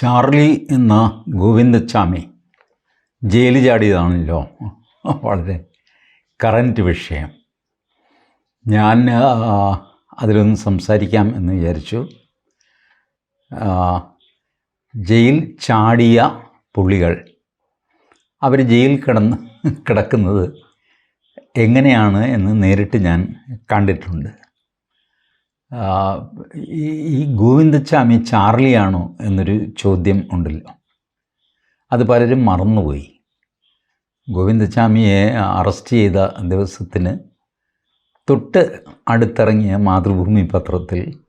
Charlie എന്ന ഗോവിന്ദച്ചാമി ജയിലിൽ ചാടിയതാണല്ലോ. വളരെ കറന്റ് വിഷയം. ഞാൻ അതിലൊന്ന് സംസാരിക്കാം എന്ന് വിചാരിച്ചു. ജയിൽ ചാടിയ പുള്ളികൾ അവർ ജയിൽ കിടന്ന് കിടക്കുന്നത് എങ്ങനെയാണ് എന്ന് നേരിട്ട് ഞാൻ കണ്ടിട്ടുണ്ട്. ഈ ഗോവിന്ദച്ചാമി ചാർലിയാണോ എന്നൊരു ചോദ്യം ഉണ്ടല്ലോ. അത് പലരും മറന്നുപോയി. ഗോവിന്ദച്ചാമിയെ അറസ്റ്റ് ചെയ്ത ദിവസത്തിന് തൊട്ട് അടുത്തിറങ്ങിയ മാതൃഭൂമി പത്രത്തിൽ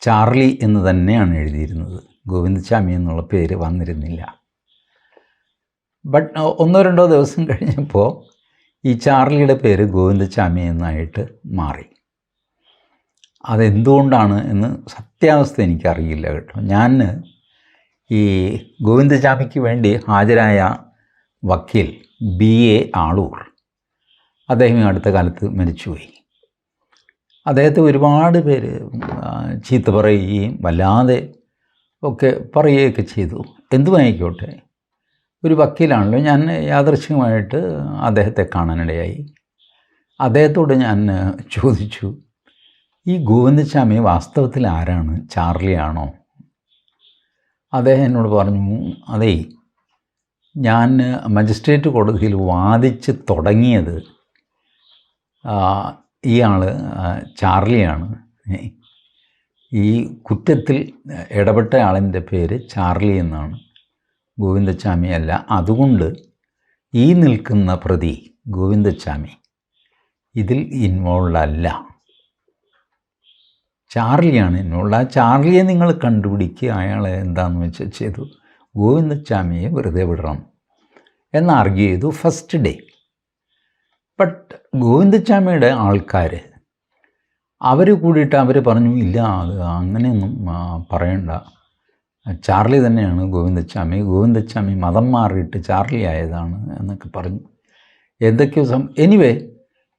ചാർലി എന്ന് തന്നെയാണ് എഴുതിയിരുന്നത്. ഗോവിന്ദച്ചാമി എന്നുള്ള പേര് വന്നിരുന്നില്ല. ബട്ട് ഒന്നോ രണ്ടോ ദിവസം കഴിഞ്ഞപ്പോൾ ഈ ചാർലിയുടെ പേര് ഗോവിന്ദച്ചാമി എന്നായിട്ട് മാറി. അതെന്തുകൊണ്ടാണ് എന്ന് സത്യാവസ്ഥ എനിക്കറിയില്ല കേട്ടോ. ഞാൻ ഈ ഗോവിന്ദജാമിക്ക് വേണ്ടി ഹാജരായ വക്കീൽ ബി എ ആളൂർ അദ്ദേഹം അടുത്ത കാലത്ത് മരിച്ചുപോയി. അദ്ദേഹത്തെ ഒരുപാട് പേര് ചീത്ത പറയുകയും വല്ലാതെ ഒക്കെ പറയുകയൊക്കെ ചെയ്തു. എന്തുമായിക്കോട്ടെ? ഒരു വക്കീലാണല്ലോ. ഞാൻ യാദൃശ്ചികമായിട്ട് അദ്ദേഹത്തെ കാണാനിടയായി. അദ്ദേഹത്തോട് ഞാൻ ചോദിച്ചു. ഈ ഗോവിന്ദസ്വാമി വാസ്തവത്തിൽ ആരാണ്? ചാർലി ആണോ? അദ്ദേഹം എന്നോട് പറഞ്ഞു അതേ ഞാൻ മജിസ്ട്രേറ്റ് കോടതിയിൽ വാദിച്ച് തുടങ്ങിയത് ഇയാൾ ചാർലിയാണ് ഈ കുറ്റത്തിൽ ഇടപെട്ട ആളിന്റെ പേര് ചാർലി എന്നാണ്. ഗോവിന്ദച്ചാമി അല്ല. അതുകൊണ്ട് ഈ നിൽക്കുന്ന പ്രതി ഗോവിന്ദച്ചാമി ഇതിൽ ഇൻവോൾവ് അല്ല. ചാർലിയാണ് എന്നുള്ള ആ ചാർലിയെ നിങ്ങൾ കണ്ടുപിടിക്കുക. അയാളെ എന്താണെന്ന് വെച്ചാൽ ചെയ്തു. ഗോവിന്ദച്ചാമിയെ വെറുതെ വിടണം എന്ന് ആർഗ്യൂ ചെയ്തു ഫസ്റ്റ് ഡേ ബട്ട് ഗോവിന്ദച്ചാമിയുടെ ആൾക്കാർ അവർ കൂടിയിട്ട് അവർ പറഞ്ഞു ഇല്ല അത് അങ്ങനെയൊന്നും പറയണ്ട. ചാർലി തന്നെയാണ് ഗോവിന്ദച്ചാമി ഗോവിന്ദച്ചാമി മതം മാറിയിട്ട് ചാർലി ആയതാണ് എന്നൊക്കെ പറഞ്ഞു. എന്തൊക്കെയോ സം എനിവേ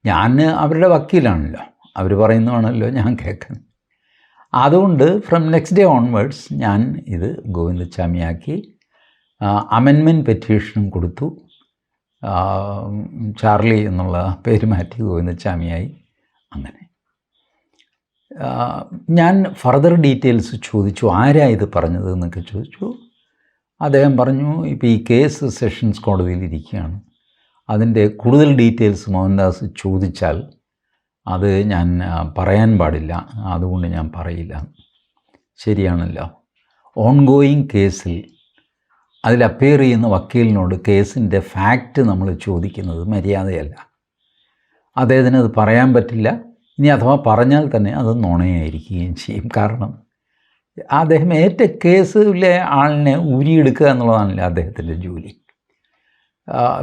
ഞാൻ അവരുടെ വക്കീലാണല്ലോ. അവർ പറയുന്നതാണല്ലോ ഞാൻ കേൾക്കാൻ അതുകൊണ്ട് ഫ്രം നെക്സ്റ്റ് ഡേ ഓൺവേഡ്സ് ഞാൻ ഇത് ഗോവിന്ദച്ചാമിയാക്കി അമെൻമെന്റ് പെറ്റീഷനും കൊടുത്തു. ചാർലി എന്നുള്ള പേര് മാറ്റി ഗോവിന്ദച്ചാമിയായി അങ്ങനെ. ഞാൻ ഫർദർ ഡീറ്റെയിൽസ് ചോദിച്ചു ആരാ ഇത് പറഞ്ഞത് എന്നൊക്കെ ചോദിച്ചു. അദ്ദേഹം പറഞ്ഞു ഇപ്പോൾ ഈ കേസ് സെഷൻസ് കോടതിയിൽ ഇരിക്കുകയാണ്. അതിന്റെ കൂടുതൽ ഡീറ്റെയിൽസ് മോഹൻദാസ് ചോദിച്ചാൽ അത് ഞാൻ പറയാൻ പാടില്ല. അതുകൊണ്ട് ഞാൻ പറയില്ല. ശരിയാണല്ലോ. ഓൺഗോയിങ് കേസിൽ അതിൽ അപ്പിയർ ചെയ്യുന്ന വക്കീലിനോട് കേസിന്റെ ഫാക്റ്റ് നമ്മൾ ചോദിക്കുന്നത് മര്യാദയല്ല. അദ്ദേഹത്തിന് അത് പറയാൻ പറ്റില്ല. ഇനി അഥവാ പറഞ്ഞാൽ തന്നെ അത് നുണയായിരിക്കുകയും ചെയ്യും. കാരണം അദ്ദേഹം ഏറ്റ കേസിലെ ആളിനെ ഉരിയെടുക്കുക എന്നുള്ളതാണല്ലോ അദ്ദേഹത്തിന്റെ ജോലി.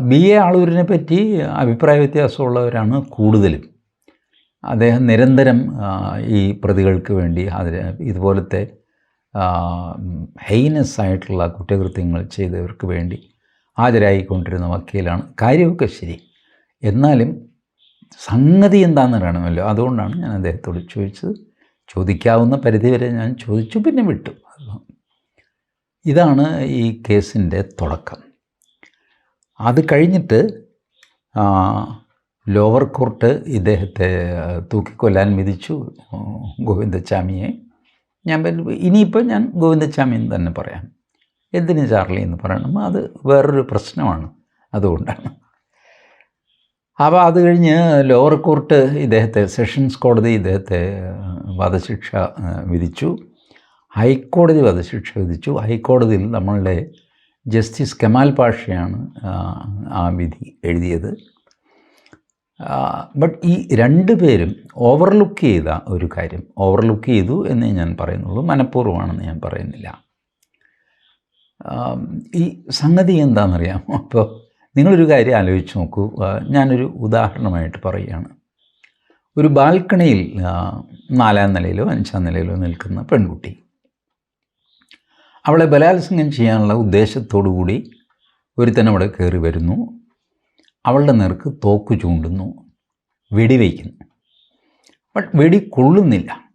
ബി എ ആളൂരിനെ പറ്റി അഭിപ്രായ വ്യത്യാസമുള്ളവരാണ് കൂടുതലും. അദ്ദേഹം നിരന്തരം ഈ പ്രതികൾക്ക് വേണ്ടി അതിന് ഇതുപോലത്തെ ഹൈനസ് ആയിട്ടുള്ള കുറ്റകൃത്യങ്ങൾ ചെയ്തവർക്ക് വേണ്ടി ഹാജരായിക്കൊണ്ടിരുന്ന വക്കീലാണ്. കാര്യമൊക്കെ ശരി. എന്നാലും സംഗതി എന്താണെന്ന് വേണമല്ലോ അതുകൊണ്ടാണ് ഞാൻ അദ്ദേഹത്തോട് ചോദിച്ചത്. ചോദിക്കാവുന്ന പരിധിവരെ ഞാൻ ചോദിച്ചു പിന്നെ വിട്ടു. ഇതാണ് ഈ കേസിന്റെ തുടക്കം. അത് കഴിഞ്ഞിട്ട് ലോവർ കോർട്ട് ഇദ്ദേഹത്തെ തൂക്കിക്കൊല്ലാൻ വിധിച്ചു ഗോവിന്ദച്ചാമിയെ ഞാൻ ഇനിയിപ്പോൾ ഞാൻ ഗോവിന്ദച്ചാമി എന്ന് തന്നെ പറയാം. എന്തിന് ചാർലി എന്ന് പറയണം? അത് വേറൊരു പ്രശ്നമാണ് അതുകൊണ്ടാണ്. അപ്പോൾ അത് കഴിഞ്ഞ് ലോവർ കോർട്ട് ഇദ്ദേഹത്തെ സെഷൻസ് കോടതി ഇദ്ദേഹത്തെ വധശിക്ഷ വിധിച്ചു. ഹൈക്കോടതി വധശിക്ഷ വിധിച്ചു. ഹൈക്കോടതിയിൽ നമ്മളുടെ ജസ്റ്റിസ് കമാൽ പാഷയാണ് ആ വിധി എഴുതിയത്. ബട്ട് ഈ രണ്ട് പേരും ഓവർലുക്ക് ചെയ്ത ഒരു കാര്യം ഓവർലുക്ക് ചെയ്തു എന്നേ ഞാൻ പറയുന്നുള്ളൂ മനഃപൂർവമാണെന്ന് ഞാൻ പറയുന്നില്ല. ഈ സംഗതി എന്താണെന്നറിയാമോ? അപ്പോൾ നിങ്ങളൊരു കാര്യം ആലോചിച്ച് നോക്കൂ. ഞാനൊരു ഉദാഹരണമായിട്ട് പറയുകയാണ്. ഒരു ബാൽക്കണിയിൽ നാലാം നിലയിലോ അഞ്ചാം നിലയിലോ നിൽക്കുന്ന പെൺകുട്ടി. അവളെ ബലാത്സംഗം ചെയ്യാനുള്ള ഉദ്ദേശത്തോടു കൂടി ഒരുത്തൻ അവിടെ കയറി വരുന്നു. അവളുടെ നേർക്ക് തോക്ക് ചൂണ്ടുന്നു വെടിവെക്കുന്നു ബട്ട് വെടി കൊള്ളുന്നില്ല.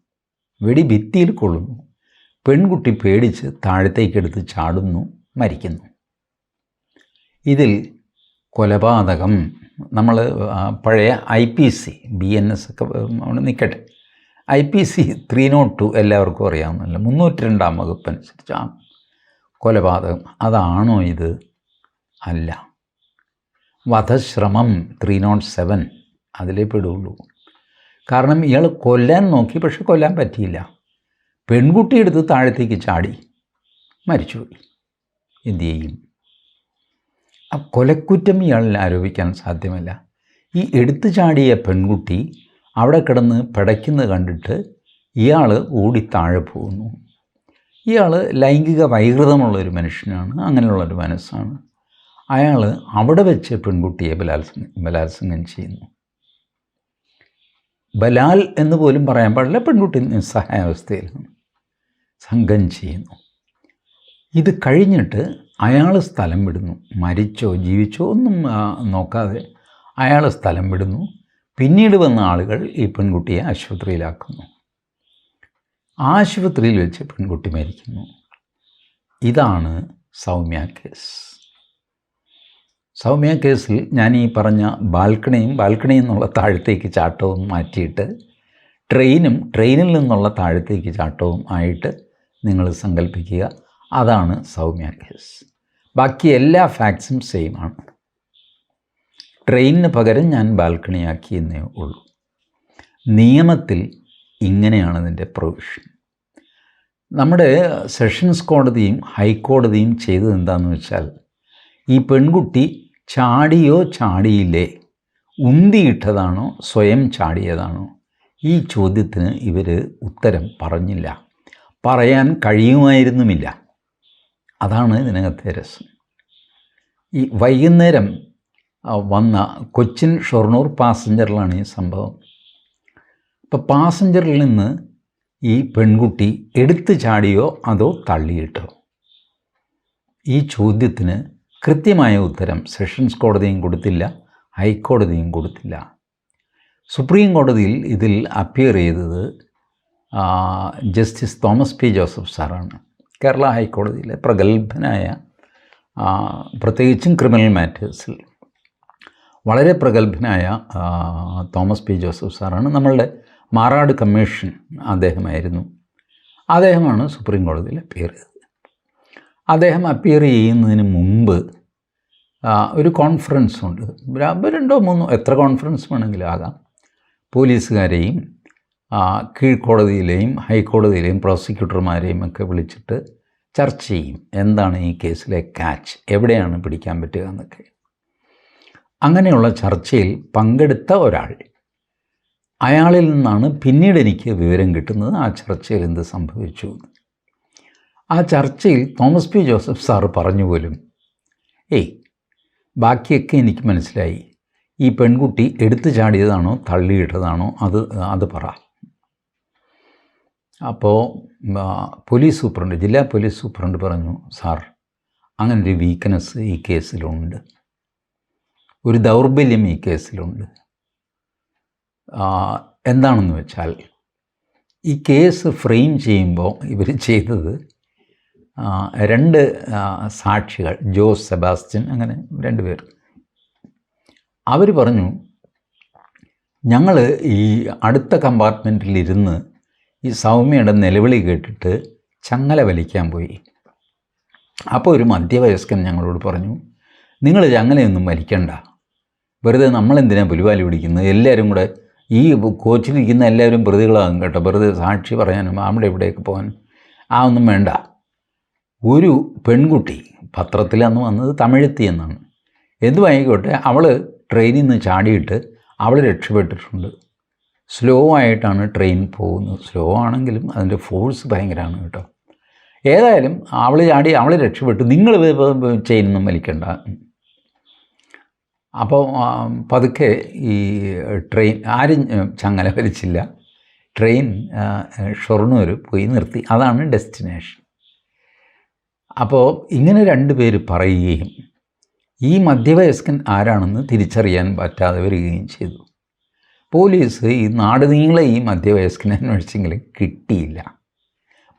വെടി ഭിത്തിയിൽ കൊള്ളുന്നു. പെൺകുട്ടി പേടിച്ച് താഴത്തേക്കെടുത്ത് ചാടുന്നു മരിക്കുന്നു. ഇതിൽ കൊലപാതകം നമ്മൾ പഴയ I P C B N S ഒക്കെ നിൽക്കട്ടെ I P C three not two എല്ലാവർക്കും അറിയാവുന്നല്ലോ മുന്നൂറ്റി രണ്ടാം വകുപ്പ് അനുസരിച്ച് ആ കൊലപാതകം. അതാണോ ഇത്? അല്ല. വധശ്രമം ത്രീ നോട്ട് സെവൻ അതിലേ പെടുള്ളൂ. കാരണം ഇയാൾ കൊല്ലാൻ നോക്കി പക്ഷെ കൊല്ലാൻ പറ്റിയില്ല. പെൺകുട്ടി എടുത്ത് താഴത്തേക്ക് ചാടി മരിച്ചുപോയി. എന്തു ചെയ്യും? ആ കൊലക്കുറ്റം ഇയാളിൽ ആരോപിക്കാൻ സാധ്യമല്ല. ഈ എടുത്തു ചാടിയ പെൺകുട്ടി അവിടെ കിടന്ന് പിടയ്ക്കുന്നത് കണ്ടിട്ട് ഇയാൾ ഓടി താഴെ പോകുന്നു. ഇയാൾ ലൈംഗിക വൈകൃതമുള്ളൊരു മനുഷ്യനാണ് അങ്ങനെയുള്ളൊരു മനസ്സാണ്. അയാൾ അവിടെ വെച്ച് പെൺകുട്ടിയെ ബലാത്സംഗം ബലാത്സംഗം ചെയ്യുന്നു. ബലാൽ എന്ന് പോലും പറയാൻ പാടില്ല പെൺകുട്ടി നിസ്സഹായാവസ്ഥയിലാണ്. സംഘം ചെയ്യുന്നു. ഇത് കഴിഞ്ഞിട്ട് അയാൾ സ്ഥലം വിടുന്നു. മരിച്ചോ ജീവിച്ചോ ഒന്നും നോക്കാതെ അയാൾ സ്ഥലം വിടുന്നു. പിന്നീട് വന്ന ആളുകൾ ഈ പെൺകുട്ടിയെ ആശുപത്രിയിലാക്കുന്നു. ആശുപത്രിയിൽ വെച്ച് പെൺകുട്ടി മരിക്കുന്നു. ഇതാണ് സൗമ്യ കേസ്. സൗമ്യ കേസിൽ ഞാൻ ഈ പറഞ്ഞ ബാൽക്കണിയും ബാൽക്കണിയിൽ നിന്നുള്ള താഴത്തേക്ക് ചാട്ടവും മാറ്റിയിട്ട് ട്രെയിനും ട്രെയിനിൽ നിന്നുള്ള താഴത്തേക്ക് ചാട്ടവും ആയിട്ട് നിങ്ങൾ സങ്കല്പിക്കുക. അതാണ് സൗമ്യ കേസ്. ബാക്കി എല്ലാ ഫാക്ട്സും സെയിം ആണ്. ട്രെയിനിന് പകരം ഞാൻ ബാൽക്കണിയാക്കി എന്നേ ഉള്ളൂ. നിയമത്തിൽ ഇങ്ങനെയാണ് ഇതിന്റെ പ്രൊവിഷൻ നമ്മുടെ സെഷൻസ് കോടതിയും ഹൈക്കോടതിയും ചെയ്തത് എന്താണെന്ന് വെച്ചാൽ ഈ പെൺകുട്ടി ചാടിയോ ചാടിയില്ലേ? ഉന്തിയിട്ടതാണോ? സ്വയം ചാടിയതാണോ? ഈ ചോദ്യത്തിന് ഇവർ ഉത്തരം പറഞ്ഞില്ല. പറയാൻ കഴിയുമായിരുന്നുമില്ല. അതാണ് ഇതിനകത്തെ രസം. ഈ വൈകുന്നേരം വന്ന കൊച്ചിൻ ഷൊർണൂർ പാസഞ്ചറിലാണ് ഈ സംഭവം. അപ്പോൾ പാസഞ്ചറിൽ നിന്ന് ഈ പെൺകുട്ടി എടുത്തു ചാടിയോ അതോ തള്ളിയിട്ടോ? ഈ ചോദ്യത്തിന് കൃത്യമായ ഉത്തരം സെഷൻസ് കോടതിയും കൊടുത്തില്ല ഹൈക്കോടതിയും കൊടുത്തില്ല. സുപ്രീം കോടതിയിൽ ഇതിൽ അപ്പിയർ ചെയ്തത് ജസ്റ്റിസ് തോമസ് പി ജോസഫ് സാറാണ്. കേരള ഹൈക്കോടതിയിലെ പ്രഗത്ഭനായ പ്രത്യേകിച്ചും ക്രിമിനൽ മാറ്റേഴ്സിൽ വളരെ പ്രഗത്ഭനായ തോമസ് പി ജോസഫ് സാറാണ് നമ്മളുടെ മാറാട് കമ്മീഷൻ അദ്ദേഹമായിരുന്നു. അദ്ദേഹമാണ് സുപ്രീം കോടതിയിലെ പേര് ചെയ്തത്. അദ്ദേഹം അപ്പിയർ ചെയ്യുന്നതിന് മുമ്പ് ഒരു കോൺഫറൻസ് ഉണ്ട്. രണ്ടോ മൂന്നോ എത്ര കോൺഫറൻസ് വേണമെങ്കിലും ആകാം. പോലീസുകാരെയും കീഴ്ക്കോടതിയിലെയും ഹൈക്കോടതിയിലെയും പ്രോസിക്യൂട്ടർമാരെയും ഒക്കെ വിളിച്ചിട്ട് ചർച്ച ചെയ്യും. എന്താണ് ഈ കേസിലെ കാച്ച് എവിടെയാണ് പിടിക്കാൻ പറ്റുക എന്നൊക്കെ. അങ്ങനെയുള്ള ചർച്ചയിൽ പങ്കെടുത്ത ഒരാൾ അയാളിൽ നിന്നാണ് പിന്നീട് എനിക്ക് വിവരം കിട്ടുന്നത്. ആ ചർച്ചയിൽ എന്ത് സംഭവിച്ചു എന്ന്. ആ ചർച്ചയിൽ തോമസ് പി ജോസഫ് സാറ് പറഞ്ഞു പോലും ഏയ് ബാക്കിയൊക്കെ എനിക്ക് മനസ്സിലായി. ഈ പെൺകുട്ടി എടുത്തു ചാടിയതാണോ തള്ളിയിട്ടതാണോ അത് അത് പറ. അപ്പോൾ പോലീസ് സൂപ്രണ്ട് ജില്ലാ പോലീസ് സൂപ്രണ്ട് പറഞ്ഞു സാർ അങ്ങനൊരു വീക്ക്നെസ് ഈ കേസിലുണ്ട്. ഒരു ദൗർബല്യം ഈ കേസിലുണ്ട്. എന്താണെന്ന് വെച്ചാൽ ഈ കേസ് ഫ്രെയിം ചെയ്യുമ്പോൾ ഇവർ ചെയ്തത് രണ്ട് സാക്ഷികൾ ജോസ് സെബാസ്റ്റ്യൻ അങ്ങനെ രണ്ട് പേർ. അവർ പറഞ്ഞു ഞങ്ങൾ ഈ അടുത്ത കമ്പാർട്ട്മെന്റിലിരുന്ന് ഈ സൗമ്യയുടെ നിലവിളി കേട്ടിട്ട് ചങ്ങല വലിക്കാൻ പോയി. അപ്പോൾ ഒരു മധ്യവയസ്കൻ ഞങ്ങളോട് പറഞ്ഞു നിങ്ങൾ ചങ്ങലയൊന്നും വലിക്കണ്ട. വെറുതെ നമ്മളെന്തിനാണ് പുലിവാലി പിടിക്കുന്നത്? എല്ലാവരും കൂടെ ഈ കോച്ചിലിരിക്കുന്ന എല്ലാവരും പ്രതികളാകും കേട്ടോ. വെറുതെ സാക്ഷി പറയാനും അവിടെ ഇവിടെയൊക്കെ പോകാൻ ആ ഒന്നും വേണ്ട. ഒരു പെൺകുട്ടി പത്രത്തിൽ അന്ന് വന്നത് തമിഴത്തി എന്നാണ് എന്തുമായിക്കോട്ടെ അവൾ ട്രെയിനിൽ നിന്ന് ചാടിയിട്ട് അവൾ രക്ഷപ്പെട്ടിട്ടുണ്ട്. സ്ലോ ആയിട്ടാണ് ട്രെയിൻ പോകുന്നത്. സ്ലോ ആണെങ്കിലും അതിന്റെ ഫോഴ്സ് ഭയങ്കരമാണ് കേട്ടോ. ഏതായാലും അവൾ ചാടി അവൾ രക്ഷപ്പെട്ടു. നിങ്ങൾ ചെയിനൊന്നും വലിക്കണ്ട. അപ്പോൾ പതുക്കെ ഈ ട്രെയിൻ ആരും ചങ്ങല വലിച്ചില്ല. ട്രെയിൻ ഷൊർണൂർ പോയി നിർത്തി. അതാണ് ഡെസ്റ്റിനേഷൻ അപ്പോൾ ഇങ്ങനെ രണ്ട് പേര് പറയുകയും ഈ മധ്യവയസ്കൻ ആരാണെന്ന് തിരിച്ചറിയാൻ പറ്റാതെ വരികയും ചെയ്തു. പോലീസ് ഈ നാട് നീളെ ഈ മധ്യവയസ്കനെ അന്വേഷിച്ചെങ്കിലും കിട്ടിയില്ല.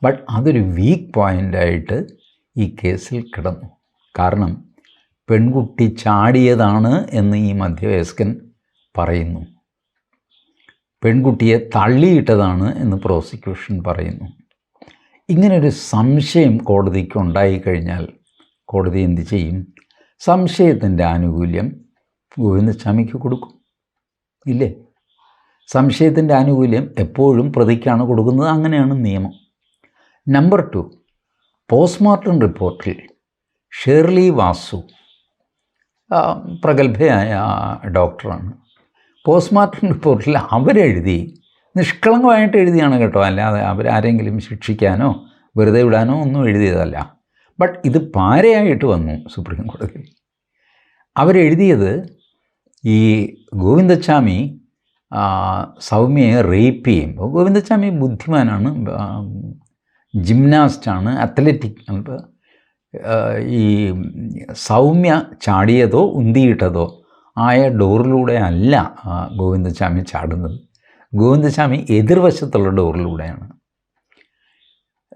ബട്ട് അതൊരു വീക്ക് പോയിന്റായിട്ട് ഈ കേസിൽ കിടന്നു. കാരണം പെൺകുട്ടി ചാടിയതാണ് എന്ന് ഈ മധ്യവയസ്കൻ പറയുന്നു. പെൺകുട്ടിയെ തള്ളിയിട്ടതാണ് എന്ന് പ്രോസിക്യൂഷൻ പറയുന്നു. ഇങ്ങനൊരു സംശയം കോടതിക്ക് ഉണ്ടായിക്കഴിഞ്ഞാൽ കോടതി എന്ത് ചെയ്യും? സംശയത്തിന്റെ ആനുകൂല്യം ഗോവിന്ദസ്വാമിക്ക് കൊടുക്കും. ഇല്ലേ? സംശയത്തിന്റെ ആനുകൂല്യം എപ്പോഴും പ്രതിക്കാണ് കൊടുക്കുന്നത്. അങ്ങനെയാണ് നിയമം. നമ്പർ ടു പോസ്റ്റ്മോർട്ടം റിപ്പോർട്ടിൽ ഷേർലി വാസു പ്രഗത്ഭയായ ഡോക്ടറാണ് പോസ്റ്റ്മോർട്ടം റിപ്പോർട്ടിൽ അവരെഴുതി നിഷ്കളങ്കമായിട്ട് എഴുതിയാണ് കേട്ടോ. അല്ലാതെ അവരാരെങ്കിലും ശിക്ഷിക്കാനോ വെറുതെ വിടാനോ ഒന്നും എഴുതിയതല്ല. ബട്ട് ഇത് പാരയായിട്ട് വന്നു സുപ്രീം കോടതിയിൽ അവരെഴുതിയത് ഈ ഗോവിന്ദച്ചാമി സൗമ്യയെ റേപ്പ് ചെയ്യുമ്പോൾ ഗോവിന്ദച്ചാമി ബുദ്ധിമാനാണ് ജിംനാസ്റ്റാണ് അത്ലറ്റിക് ഈ സൗമ്യ ചാടിയതോ ഉന്തിയിട്ടതോ ആയ ഡോറിലൂടെ അല്ല ഗോവിന്ദച്ചാമി ചാടുന്നത്. ഗോവിന്ദസ്വാമി എതിർവശത്തുള്ള ഡോറിലൂടെയാണ്.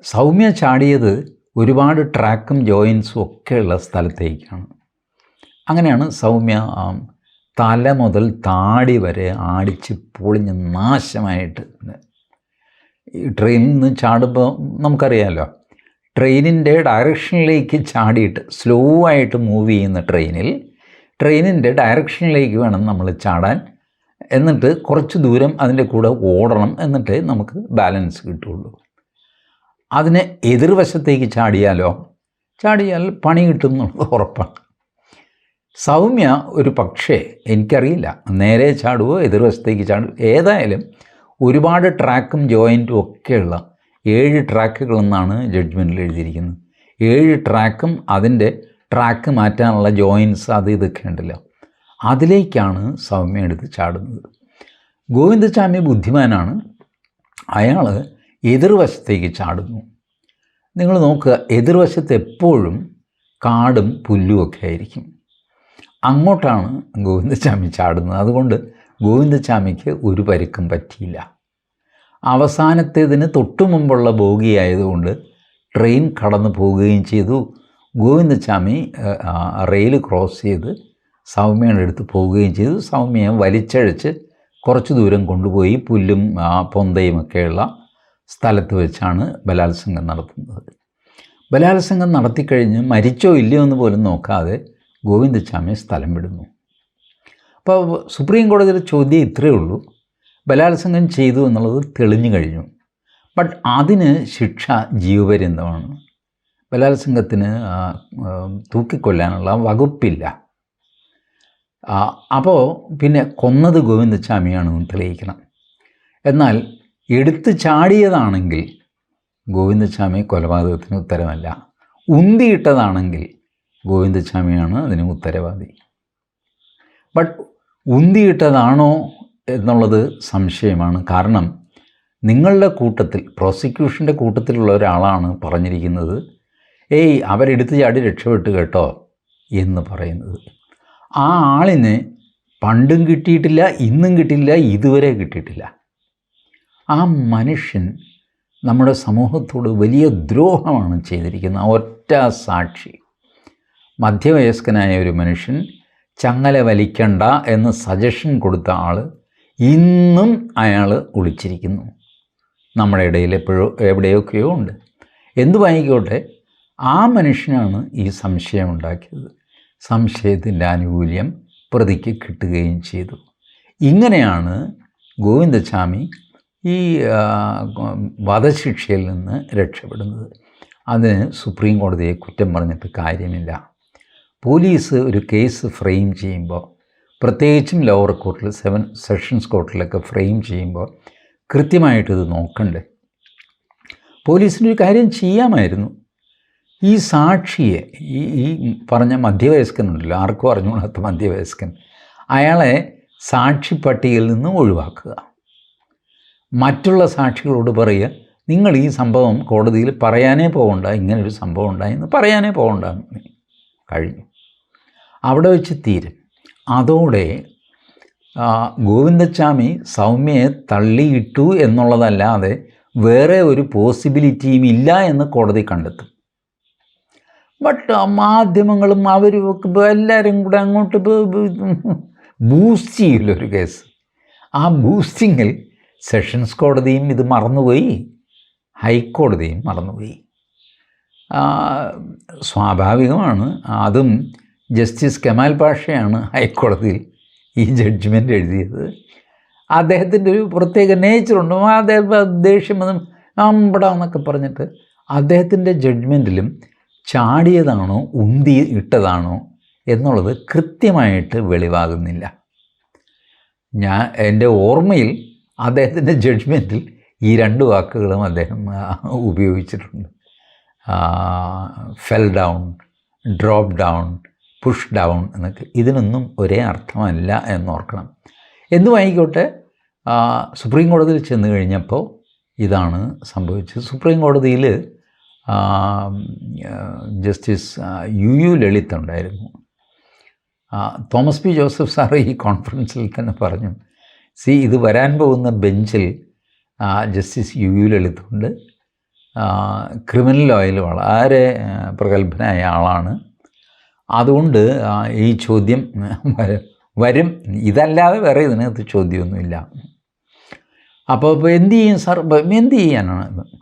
സൗമ്യ ചാടിയത് ഒരുപാട് ട്രാക്കും ജോയിൻസും ഒക്കെയുള്ള സ്ഥലത്തേക്കാണ്. അങ്ങനെയാണ് സൗമ്യ തല മുതൽ താടി വരെ ആടിച്ച് പൊളിഞ്ഞ് നാശമായിട്ട് ഈ ട്രെയിനിൽ നിന്ന് ചാടുമ്പോൾ നമുക്കറിയാമല്ലോ ട്രെയിനിന്റെ ഡയറക്ഷനിലേക്ക് ചാടിയിട്ട് സ്ലോ ആയിട്ട് മൂവ് ചെയ്യുന്ന ട്രെയിനിൽ ട്രെയിനിന്റെ ഡയറക്ഷനിലേക്ക് വേണം നമ്മൾ ചാടാൻ. എന്നിട്ട് കുറച്ച് ദൂരം അതിന്റെ കൂടെ ഓടണം എന്നിട്ടേ നമുക്ക് ബാലൻസ് കിട്ടുള്ളൂ. അതിനെ എതിർവശത്തേക്ക് ചാടിയാലോ? ചാടിയാൽ പണി കിട്ടും എന്നുള്ളത് ഉറപ്പാണ്. സൗമ്യ ഒരു പക്ഷേ എനിക്കറിയില്ല. നേരെ ചാടുവോ എതിർവശത്തേക്ക് ചാടുവോ? ഏതായാലും ഒരുപാട് ട്രാക്കും ജോയിന്റും ഒക്കെയുള്ള ഏഴ് ട്രാക്കുകളെന്നാണ് ജഡ്ജ്മെന്റിൽ എഴുതിയിരിക്കുന്നത്. ഏഴ് ട്രാക്കും അതിന്റെ ട്രാക്ക് മാറ്റാനുള്ള ജോയിൻസ് അത് ഇതൊക്കെ ഉണ്ടല്ലോ. അതിലേക്കാണ് സൗമ്യ എടുത്ത് ചാടുന്നത്. ഗോവിന്ദചാമി ബുദ്ധിമാനാണ്. അയാൾ എതിർവശത്തേക്ക് ചാടുന്നു. നിങ്ങൾ നോക്കുക എതിർവശത്ത് എപ്പോഴും കാടും പുല്ലുമൊക്കെ ആയിരിക്കും. അങ്ങോട്ടാണ് ഗോവിന്ദചാമി ചാടുന്നത്. അതുകൊണ്ട് ഗോവിന്ദചാമിക്ക് ഒരു പരുക്കും പറ്റിയില്ല. അവസാനത്തേതിന് തൊട്ടു മുമ്പുള്ള ബോഗിയായതുകൊണ്ട് ട്രെയിൻ കടന്നു പോവുകയും ചെയ്തു. ഗോവിന്ദചാമി റെയിൽ ക്രോസ് ചെയ്ത് സൗമ്യയുടെ അടുത്ത് പോവുകയും ചെയ്തു. സൗമ്യയെ വലിച്ചഴച്ച് കുറച്ച് ദൂരം കൊണ്ടുപോയി പുല്ലും ആ, പൊന്തയും ഒക്കെയുള്ള സ്ഥലത്ത് വെച്ചാണ് ബലാത്സംഗം നടത്തുന്നത്. ബലാത്സംഗം നടത്തിക്കഴിഞ്ഞ് മരിച്ചോ ഇല്ലയോ എന്ന് പോലും നോക്കാതെ ഗോവിന്ദസ്വാമി സ്ഥലം വിടുന്നു. അപ്പോൾ സുപ്രീം കോടതിയുടെ ചോദ്യം ഇത്രയേ ഉള്ളൂ. ബലാത്സംഗം ചെയ്തു എന്നുള്ളത് തെളിഞ്ഞു കഴിഞ്ഞു. ബട്ട് അതിന് ശിക്ഷ ജീവപര്യന്തമാണ്. ബലാത്സംഗത്തിന് തൂക്കിക്കൊല്ലാനുള്ള വകുപ്പില്ല. അപ്പോൾ പിന്നെ കൊന്നത് ഗോവിന്ദസ്വാമിയാണെന്ന് തെളിയിക്കണം. എന്നാൽ എടുത്തു ചാടിയതാണെങ്കിൽ ഗോവിന്ദസ്വാമി കൊലപാതകത്തിന് ഉത്തരവല്ല ഉന്തിയിട്ടതാണെങ്കിൽ ഗോവിന്ദസ്വാമിയാണ് അതിന് ഉത്തരവാദി. ബട്ട് ഉന്തിയിട്ടതാണോ എന്നുള്ളത് സംശയമാണ്. കാരണം നിങ്ങളുടെ കൂട്ടത്തിൽ പ്രോസിക്യൂഷന്റെ കൂട്ടത്തിലുള്ള ഒരാളാണ് പറഞ്ഞിരിക്കുന്നത്. ഏയ് അവരെടുത്ത് ചാടി രക്ഷപ്പെട്ടു കേട്ടോ എന്ന് പറയുന്നത്. ആ ആളിന് പണ്ടും കിട്ടിയിട്ടില്ല ഇന്നും കിട്ടിയില്ല ഇതുവരെ കിട്ടിയിട്ടില്ല. ആ മനുഷ്യൻ നമ്മുടെ സമൂഹത്തോട് വലിയ ദ്രോഹമാണ് ചെയ്തിരിക്കുന്നത്. ഒറ്റ സാക്ഷി. മധ്യവയസ്കനായ ഒരു മനുഷ്യൻ ചങ്ങല വലിക്കണ്ട എന്ന് സജഷൻ കൊടുത്ത ആൾ ഇന്നും അയാൾ ഒളിച്ചിരിക്കുന്നു. നമ്മുടെ ഇടയിൽ എപ്പോഴോ എവിടെയൊക്കെയോ ഉണ്ട്. എന്തു വാങ്ങിക്കോട്ടെ ആ മനുഷ്യനാണ് ഈ സംശയം ഉണ്ടാക്കിയത്. സംശയത്തിന്റെ ആനുകൂല്യം പ്രതിക്ക് കിട്ടുകയും ചെയ്തു. ഇങ്ങനെയാണ് ഗോവിന്ദസ്വാമി ഈ വധശിക്ഷയിൽ നിന്ന് രക്ഷപ്പെടുന്നത്. അതിന് സുപ്രീം കോടതിയെ കുറ്റം പറഞ്ഞിട്ട് കാര്യമില്ല. പോലീസ് ഒരു കേസ് ഫ്രെയിം ചെയ്യുമ്പോൾ പ്രത്യേകിച്ചും ലോവർ കോർട്ടിൽ സെവൻ സെഷൻസ് കോർട്ടിലൊക്കെ ഫ്രെയിം ചെയ്യുമ്പോൾ കൃത്യമായിട്ട് ഇത് നോക്കണ്ടേ. പോലീസിന് ഒരു കാര്യം ചെയ്യാമായിരുന്നു. ഈ സാക്ഷിയെ ഈ ഈ പറഞ്ഞ മധ്യവയസ്കനുണ്ടല്ലോ ആർക്കും അറിഞ്ഞുകൂടാത്ത മധ്യവയസ്കൻ അയാളെ സാക്ഷി പട്ടികയിൽ നിന്ന് ഒഴിവാക്കുക. മറ്റുള്ള സാക്ഷികളോട് പറയുക നിങ്ങൾ ഈ സംഭവം കോടതിയിൽ പറയാനേ പോകണ്ട ഇങ്ങനൊരു സംഭവം ഉണ്ടായെന്ന് പറയാനേ പോകണ്ട. എന്ന് കഴിഞ്ഞു. അവിടെ വെച്ച് തീരും. അതോടെ ഗോവിന്ദച്ചാമി സൗമ്യയെ തള്ളിയിട്ടു എന്നുള്ളതല്ലാതെ വേറെ ഒരു പോസിബിലിറ്റിയും ഇല്ല എന്ന് കോടതി കണ്ടെത്തും. ബട്ട് മാധ്യമങ്ങളും അവരും ഒക്കെ എല്ലാവരും കൂടെ അങ്ങോട്ട് ബൂസ്റ്റ് ചെയ്യില്ല ഒരു കേസ് ആ ബൂസ്റ്റിങ്ങിൽ സെഷൻസ് കോടതിയും ഇത് മറന്നുപോയി. ഹൈക്കോടതിയും മറന്നുപോയി. സ്വാഭാവികമാണ്. അതും ജസ്റ്റിസ് കമാൽ പാഷയാണ് ഹൈക്കോടതിയിൽ ഈ ജഡ്ജ്മെന്റ് എഴുതിയത്. അദ്ദേഹത്തിന്റെ ഒരു പ്രത്യേക നേച്ചറുണ്ട് അദ്ദേഹം ദേഷ്യം വന്നും അമ്പടാന്നൊക്കെ പറഞ്ഞിട്ട് അദ്ദേഹത്തിന്റെ ജഡ്ജ്മെന്റിലും ചാടിയതാണോ ഉന്തി ഇട്ടതാണോ എന്നുള്ളത് കൃത്യമായിട്ട് വെളിവാകുന്നില്ല. ഞാൻ എന്റെ ഓർമ്മയിൽ അദ്ദേഹത്തിന്റെ ജഡ്ജ്മെന്റിൽ ഈ രണ്ട് വാക്കുകളും അദ്ദേഹം ഉപയോഗിച്ചിട്ടുണ്ട്. Fell down drop down push down എന്നൊക്കെ. ഇതിനൊന്നും ഒരേ അർത്ഥമല്ല എന്നോർക്കണം. എന്തുമായിക്കോട്ടെ സുപ്രീം കോടതിയിൽ ചെന്ന് കഴിഞ്ഞപ്പോൾ ഇതാണ് സംഭവിച്ചത്. സുപ്രീം കോടതിയിൽ ജസ്റ്റിസ് യു യു ലളിത് ഉണ്ടായിരുന്നു. തോമസ് പി ജോസഫ് സാറ് ഈ കോൺഫറൻസിൽ തന്നെ പറഞ്ഞു സി ഇത് വരാൻ പോകുന്ന ബെഞ്ചിൽ ജസ്റ്റിസ് യു യു ലളിത് ഉണ്ട്. ക്രിമിനൽ ലോയിൽ വളരെ പ്രഗത്ഭനായ ആളാണ്. അതുകൊണ്ട് ഈ ചോദ്യം വര- ഇതല്ലാതെ വേറെ ഇതിനകത്ത് ചോദ്യമൊന്നുമില്ല. അപ്പോൾ ഇപ്പോൾ എന്ത് ചെയ്യും സാർ? എന്ത് ചെയ്യാനാണ്?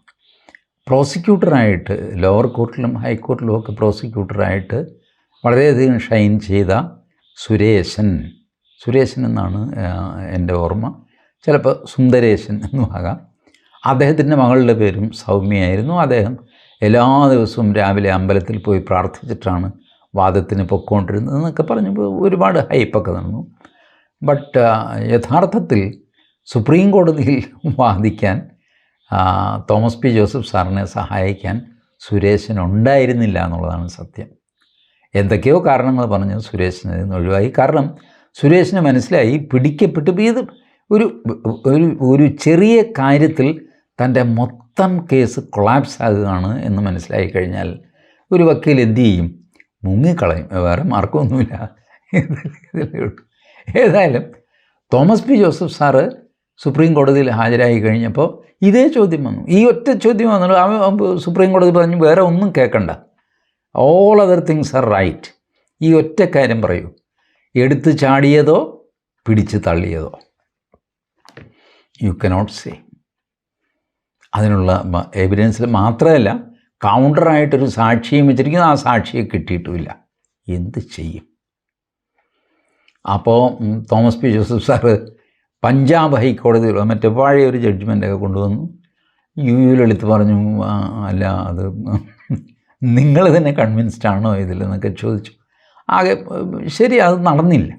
പ്രോസിക്യൂട്ടറായിട്ട് ലോവർ കോർട്ടിലും ഹൈക്കോർട്ടിലും ഒക്കെ പ്രോസിക്യൂട്ടറായിട്ട് വളരെയധികം ഷൈൻ ചെയ്ത സുരേശൻ. സുരേശൻ എന്നാണ് എന്റെ ഓർമ്മ. ചിലപ്പോൾ സുന്ദരേശൻ എന്നു ആകാം. അദ്ദേഹത്തിന്റെ മകളുടെ പേരും സൗമ്യയായിരുന്നു. അദ്ദേഹം എല്ലാ ദിവസവും രാവിലെ അമ്പലത്തിൽ പോയി പ്രാർത്ഥിച്ചിട്ടാണ് വാദത്തിന് പൊക്കോണ്ടിരുന്നത് എന്നൊക്കെ പറഞ്ഞപ്പോൾ ഒരുപാട് ഹൈപ്പൊക്കെ നടന്നു. ബട്ട് യഥാർത്ഥത്തിൽ സുപ്രീം കോടതിയിൽ വാദിക്കാൻ തോമസ് പി ജോസഫ് സാറിനെ സഹായിക്കാൻ സുരേശൻ ഉണ്ടായിരുന്നില്ല എന്നുള്ളതാണ് സത്യം. എന്തൊക്കെയോ കാരണങ്ങൾ പറഞ്ഞ് സുരേഷിന് ഒഴിവായി. കാരണം സുരേഷിന് മനസ്സിലായി പിടിക്കപ്പെട്ട് ഇത് ഒരു ഒരു ഒരു ചെറിയ കാര്യത്തിൽ തന്റെ മൊത്തം കേസ് കൊളാപ്സ് ആകുകയാണ് എന്ന് മനസ്സിലായി കഴിഞ്ഞാൽ ഒരു വക്കീൽ എന്തു ചെയ്യും? മുങ്ങിക്കളയും. വേറെ മാർക്കൊന്നുമില്ല. ഏതായാലും തോമസ് പി ജോസഫ് സാറ് സുപ്രീം കോടതിയിൽ ഹാജരായി കഴിഞ്ഞപ്പോൾ ഇതേ ചോദ്യം വന്നു. ഈ ഒറ്റ ചോദ്യം വന്നു അവൻ സുപ്രീം കോടതി പറഞ്ഞു വേറെ ഒന്നും കേൾക്കണ്ട. All other things are right ഈ ഒറ്റ കാര്യം പറയൂ. എടുത്തു ചാടിയതോ പിടിച്ചു തള്ളിയതോ? യു കനോട്ട് സേ അതിനുള്ള എവിഡൻസിൽ മാത്രമല്ല കൗണ്ടറായിട്ടൊരു സാക്ഷിയും വെച്ചിരിക്കുന്നു. ആ സാക്ഷിയെ കിട്ടിയിട്ടുമില്ല. എന്ത് ചെയ്യും? അപ്പോൾ തോമസ് പി ജോസഫ് സാറ് പഞ്ചാബ് ഹൈക്കോടതിയിലോ മറ്റേ പഴയ ഒരു ജഡ്ജ്മെന്റൊക്കെ കൊണ്ടുവന്നു. യു യു ലളിത് പറഞ്ഞു അല്ല അത് നിങ്ങൾ തന്നെ കൺവിൻസ്ഡ് ആണോ ഇതിലെന്നൊക്കെ ചോദിച്ചു. ആകെ ശരി അത് നടന്നില്ല.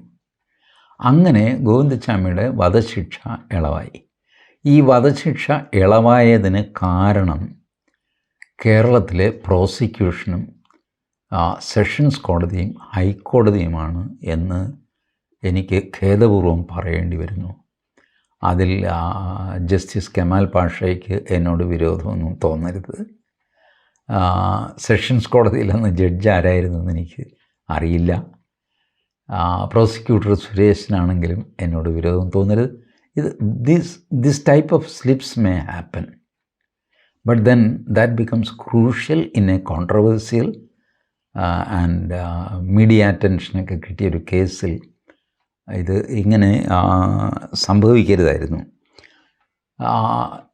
അങ്ങനെ ഗോവിന്ദച്ചാമിയുടെ വധശിക്ഷ ഇളവായി. ഈ വധശിക്ഷ ഇളവായതിന് കാരണം കേരളത്തിലെ പ്രോസിക്യൂഷനും സെഷൻസ് കോടതിയും ഹൈക്കോടതിയുമാണ് എന്ന് എനിക്ക് ഖേദപൂർവം പറയേണ്ടി വരുന്നു. അതിൽ ജസ്റ്റിസ് കെമാൽ പാഷയ്ക്ക് എന്നോട് വിരോധമൊന്നും തോന്നരുത്. സെഷൻസ് കോടതിയിൽ അന്ന് ജഡ്ജ് ആരായിരുന്നു എന്ന് എനിക്ക് അറിയില്ല. പ്രോസിക്യൂട്ടർ സുരേഷിനാണെങ്കിലും എന്നോട് വിരോധം തോന്നരുത്. ഇത് this this type of slips may happen but then that becomes crucial in a controversial and media അറ്റൻഷനൊക്കെ കിട്ടിയൊരു കേസിൽ ഇത് ഇങ്ങനെ സംഭവിക്കരുതായിരുന്നു.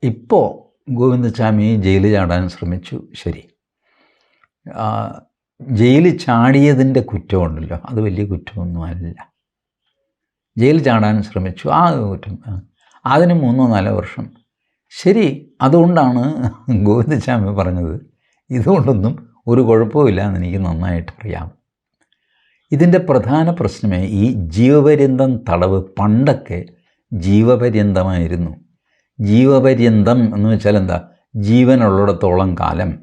ഇപ്പോൾ ഗോവിന്ദസ്വാമി ജയിലിൽ ചാടാൻ ശ്രമിച്ചു. ശരി. ജയിലിൽ ചാടിയതിന്റെ കുറ്റമുണ്ടല്ലോ അത് വലിയ കുറ്റമൊന്നുമല്ല. ജയിലിൽ ചാടാൻ ശ്രമിച്ചു. ആ കുറ്റം. അതിന് മൂന്നോ നാലോ വർഷം. ശരി അതുകൊണ്ടാണ് ഗോവിന്ദസ്വാമി പറഞ്ഞത്. ഇതുകൊണ്ടൊന്നും ഒരു കുഴപ്പമില്ല എന്ന് എനിക്ക് നന്നായിട്ട് അറിയാം. ഇതിന്റെ പ്രധാന പ്രശ്നമേ ഈ ജീവപര്യന്തം തടവ് പണ്ടൊക്കെ ജീവപര്യന്തമായിരുന്നു. ജീവപര്യന്തം എന്ന് വെച്ചാൽ എന്താ? ജീവനുള്ളിടത്തോളം കാലം.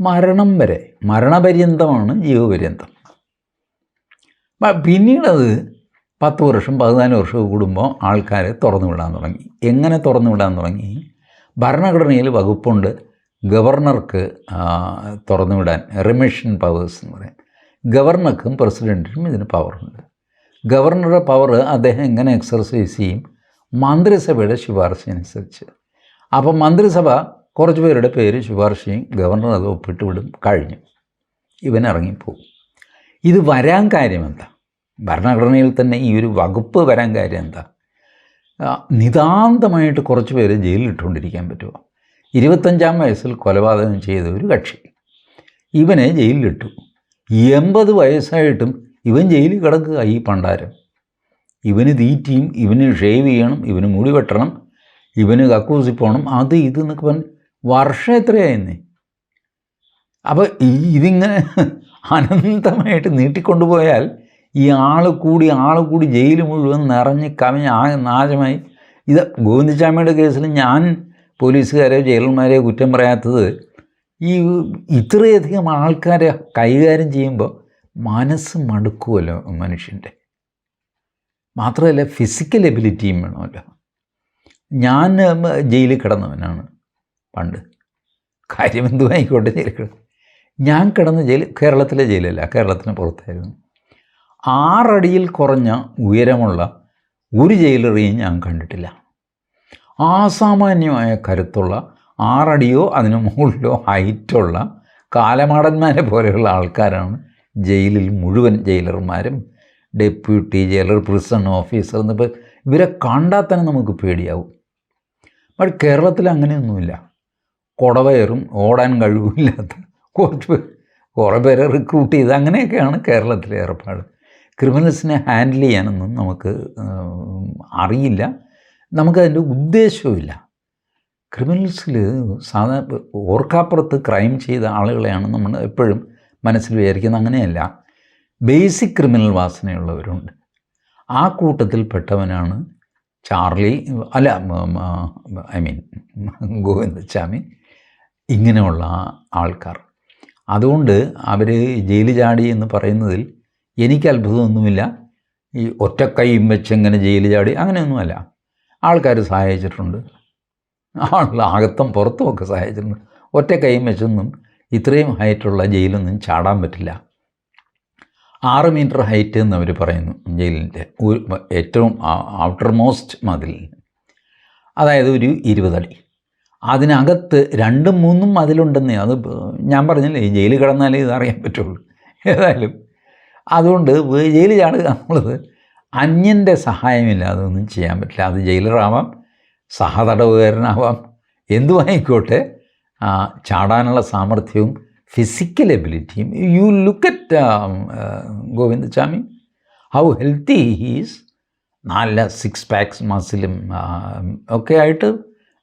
മരണം വരെ. മരണപര്യന്തമാണ് ജീവപര്യന്തം. പിന്നീടത് പത്ത് വർഷം പതിനാല് വർഷം കൂടുമ്പോൾ ആൾക്കാരെ തുറന്നു വിടാൻ തുടങ്ങി. എങ്ങനെ തുറന്നു വിടാൻ തുടങ്ങി? ഭരണഘടനയിൽ വകുപ്പുണ്ട്. ഗവർണർക്ക് തുറന്നു വിടാൻ. റിമിഷൻ പവേഴ്സ് എന്ന് പറയും. ഗവർണർക്കും പ്രസിഡന്റിനും ഇതിന് പവറുണ്ട്. ഗവർണറുടെ പവർ അദ്ദേഹം എങ്ങനെ എക്സർസൈസ് ചെയ്യും? മന്ത്രിസഭയുടെ ശുപാർശ അനുസരിച്ച്. അപ്പം മന്ത്രിസഭ കുറച്ച് പേരുടെ പേര് ശുപാർശ ചെയ്യും ഗവർണർ അത് ഒപ്പിട്ട് വിടും കഴിഞ്ഞു. ഇവൻ ഇറങ്ങിപ്പോവും ഇത് വരാൻ കാര്യം എന്താ? ഭരണഘടനയിൽ തന്നെ ഈ ഒരു വകുപ്പ് വരാൻ കാര്യം എന്താ? നിതാന്തമായിട്ട് കുറച്ച് പേര് ജയിലിലിട്ടുകൊണ്ടിരിക്കാൻ പറ്റുമോ ഇരുപത്തഞ്ചാം വയസ്സിൽ കൊലപാതകം ചെയ്ത ഒരു കക്ഷി. ഇവനെ ജയിലിലിട്ടു. എൺപത് വയസ്സായിട്ടും ഇവൻ ജയിലിൽ കിടക്കുക ഈ പണ്ടാരം. ഇവന് തീറ്റിയും ഇവന് ഷേവ് ചെയ്യണം ഇവന് മുടി വെട്ടണം ഇവന് കക്കൂസി പോകണം അത് ഇത് എന്നൊക്കെ വർഷം എത്രയായിരുന്നേ അപ്പോൾ ഈ ഇതിങ്ങനെ അനന്തമായിട്ട് നീട്ടിക്കൊണ്ടുപോയാൽ ഈ ആൾ കൂടി ആൾ കൂടി ജയിൽ മുഴുവൻ നിറഞ്ഞ് കവിഞ്ഞ് ആ നാശമായി. ഇത് ഗോവിന്ദസ്വാമിയുടെ കേസിൽ ഞാൻ പോലീസുകാരെയോ ജയിലന്മാരെയോ കുറ്റം പറയാത്തത് ഈ ഇത്രയധികം ആൾക്കാരെ കൈകാര്യം ചെയ്യുമ്പോൾ മനസ്സ് മടുക്കുമല്ലോ മനുഷ്യന്റെ. മാത്രമല്ല ഫിസിക്കൽ എബിലിറ്റിയും വേണമല്ലോ. ഞാൻ ജയിലിൽ കിടന്നവനാണ് പണ്ട്. കാര്യം എന്തുമായിക്കോട്ടെ ജയിലിൽ കിടന്നു ഞാൻ കിടന്ന ജയിൽ കേരളത്തിലെ ജയിലല്ല കേരളത്തിന് പുറത്തായിരുന്നു. ആറടിയിൽ കുറഞ്ഞ ഉയരമുള്ള ഒരു ജയിലറിയും ഞാൻ കണ്ടിട്ടില്ല. അസാമാന്യമായ കരുത്തുള്ള ആറടിയോ അതിന് മുകളിലോ ഹൈറ്റുള്ള കാലമാടന്മാരെ പോലെയുള്ള ആൾക്കാരാണ് ജയിലിൽ മുഴുവൻ ജയിലർമാരും ഡെപ്യൂട്ടി ജയിലർ പ്രിസൺ ഓഫീസർ എന്നിപ്പോൾ ഇവരെ കണ്ടാൽ തന്നെ നമുക്ക് പേടിയാവും. പക്ഷെ കേരളത്തിൽ അങ്ങനെയൊന്നുമില്ല. കുടവയറും ഓടാൻ കഴിവില്ലാത്ത കുറച്ച് പേർ കുറേ പേരെ റിക്രൂട്ട് ചെയ്ത് അങ്ങനെയൊക്കെയാണ് കേരളത്തിലെ ഏർപ്പാട്. ക്രിമിനൽസിനെ ഹാൻഡിൽ ചെയ്യാനൊന്നും നമുക്ക് അറിയില്ല. നമുക്കതിന്റെ ഉദ്ദേശവുമില്ല. ക്രിമിനൽസിൽ സാധാരണ ഓർക്കാപ്പുറത്ത് ക്രൈം ചെയ്ത ആളുകളെയാണ് നമ്മൾ എപ്പോഴും മനസ്സിൽ വിചാരിക്കുന്നത്. അങ്ങനെയല്ല. ബേസിക് ക്രിമിനൽ വാസനയുള്ളവരുണ്ട്. ആ കൂട്ടത്തിൽ പെട്ടവനാണ് ചാർലി അല്ല ഐ മീൻ ഗോവിന്ദച്ചാമി ഇങ്ങനെയുള്ള ആൾക്കാർ. അതുകൊണ്ട് അവർ ജയിലിൽ ചാടി എന്ന് പറയുന്നതിൽ എനിക്ക് അത്ഭുതമൊന്നുമില്ല. ഈ ഒറ്റക്കൈയും വെച്ച് എങ്ങനെ ജയിലിൽ ചാടി അങ്ങനെയൊന്നുമല്ല. ആൾക്കാർ സഹായിച്ചിട്ടുണ്ട്. ആളുകൾ അകത്തും പുറത്തുമൊക്കെ സഹായിച്ചിട്ടുണ്ട്. ഒറ്റ കൈയും വെച്ചൊന്നും ഇത്രയും ഹൈറ്റുള്ള ജയിലൊന്നും ചാടാൻ പറ്റില്ല. ആറ് മീറ്റർ ഹൈറ്റ് എന്ന് അവർ പറയുന്നു ജയിലിന്റെ. ഏറ്റവും ഔട്ടർ മോസ്റ്റ് മതിൽ. അതായത് ഒരു ഇരുപതടി അതിനകത്ത് രണ്ടും മൂന്നും മതിലുണ്ടെന്നേ അത് ഞാൻ പറഞ്ഞില്ലേ ഈ ജയിലിൽ കിടന്നാലേ ഇതറിയാൻ പറ്റുള്ളൂ. ഏതായാലും അതുകൊണ്ട് ജയിലിൽ ചാടുക എന്നുള്ളത് അന്യന്റെ സഹായമില്ലാതെ ഒന്നും ചെയ്യാൻ പറ്റില്ല. അത് ജയിലറാവാം സഹതടവുകാരനാവാം. എന്തുമായിക്കോട്ടെ ചാടാനുള്ള സാമർഥ്യവും physical എബിലിറ്റിയും you look at Govindaswamy how healthy he's നല്ല സിക്സ് പാക്സ് മസിലും ഒക്കെ ആയിട്ട്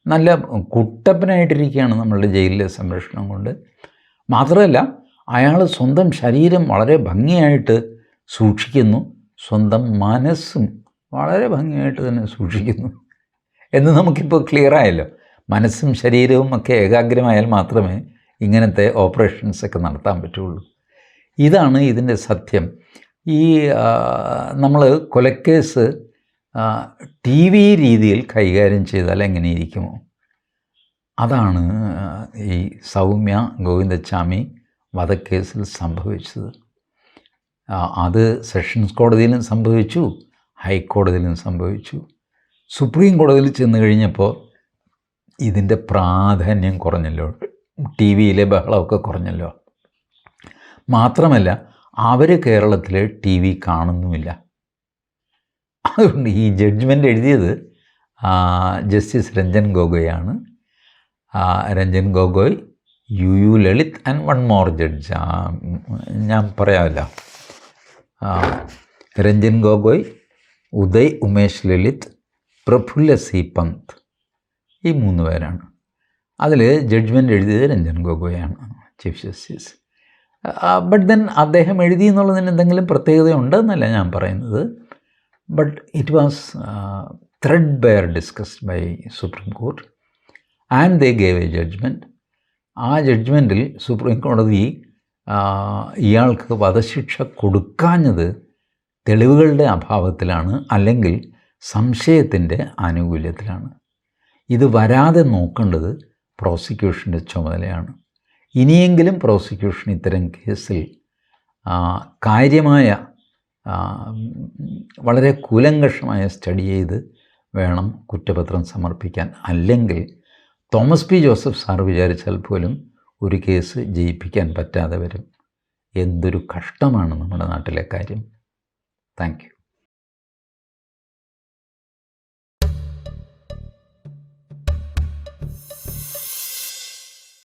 നല്ല കുട്ടപ്പനായിട്ടിരിക്കുകയാണ് നമ്മളുടെ ജയിലിലെ സംരക്ഷണം കൊണ്ട്. മാത്രമല്ല അയാൾ സ്വന്തം ശരീരം വളരെ ഭംഗിയായിട്ട് സൂക്ഷിക്കുന്നു. സ്വന്തം മനസ്സും വളരെ ഭംഗിയായിട്ട് തന്നെ സൂക്ഷിക്കുന്നു. എന്ന് നമുക്കിപ്പോൾ ക്ലിയർ ആയല്ലോ. മനസ്സും ശരീരവും ഒക്കെ ഏകാഗ്രമായാൽ മാത്രമേ ഇങ്ങനത്തെ ഓപ്പറേഷൻസ് ഒക്കെ നടത്താൻ പറ്റുള്ളൂ. ഇതാണ് ഇതിന്റെ സത്യം. ഈ നമ്മൾ കൊലക്കേസ് ടി വി രീതിയിൽ കൈകാര്യം ചെയ്താൽ എങ്ങനെ ഇരിക്കുമോ അതാണ് ഈ സൗമ്യ ഗോവിന്ദച്ചാമി വധക്കേസിൽ സംഭവിച്ചത്. അത് സെഷൻസ് കോടതിയിലും സംഭവിച്ചു ഹൈക്കോടതിയിലും സംഭവിച്ചു. സുപ്രീം കോടതിയിൽ ചെന്ന് കഴിഞ്ഞപ്പോൾ ഇതിന്റെ പ്രാധാന്യം കുറഞ്ഞല്ലോ. ടി വിയിലെ ബഹളമൊക്കെ കുറഞ്ഞല്ലോ. മാത്രമല്ല അവർ കേരളത്തിൽ ടി വി കാണുന്നുമില്ല. അതുകൊണ്ട് ഈ ജഡ്ജ്മെന്റ് എഴുതിയത് justice Ranjan ഗൊഗോയാണ്. Ranjan Gogoi U U Lalit and one more judge. ഞാൻ പറയാമല്ലോ. രഞ്ജൻ ഗൊഗോയ് ഉദയ് ഉമേഷ് ലളിത് പ്രഫുല്ല സി പന്ത്. ഈ മൂന്ന് പേരാണ്. അതിൽ ജഡ്ജ്മെന്റ് എഴുതിയത് രഞ്ജൻ ഗൊഗോയാണ് ചീഫ് ജസ്റ്റിസ് ബട്ട് ദെൻ അദ്ദേഹം എഴുതി എന്നുള്ളതിന് എന്തെങ്കിലും പ്രത്യേകതയുണ്ട് എന്നല്ല ഞാൻ പറയുന്നത്. But it was threadbare discussed by supreme court and they gave a judgment ആ ജഡ്ജ്മെന്റിൽ സുപ്രീം കോടതി ഇയാൾക്ക് വധശിക്ഷ കൊടുക്കാഞ്ഞത് തെളിവുകളുടെ അഭാവത്തിലാണ് അല്ലെങ്കിൽ സംശയത്തിന്റെ ആനുകൂല്യത്തിലാണ്. ഇത് വരാതെ നോക്കേണ്ടത് പ്രോസിക്യൂഷന്റെ ചുമതലയാണ്. ഇനിയെങ്കിലും പ്രോസിക്യൂഷൻ ഇത്തരം കേസിൽ കാര്യമായ വളരെ കൂലങ്കഷമായ സ്റ്റഡി ചെയ്ത് വേണം കുറ്റപത്രം സമർപ്പിക്കാൻ. അല്ലെങ്കിൽ തോമസ് പി ജോസഫ് സാർ വിചാരിച്ചാൽ പോലും ഒരു കേസ് ജയിപ്പിക്കാൻ പറ്റാതെ വരും. എന്തൊരു കഷ്ടമാണ് നമ്മുടെ നാട്ടിലെ കാര്യം. താങ്ക്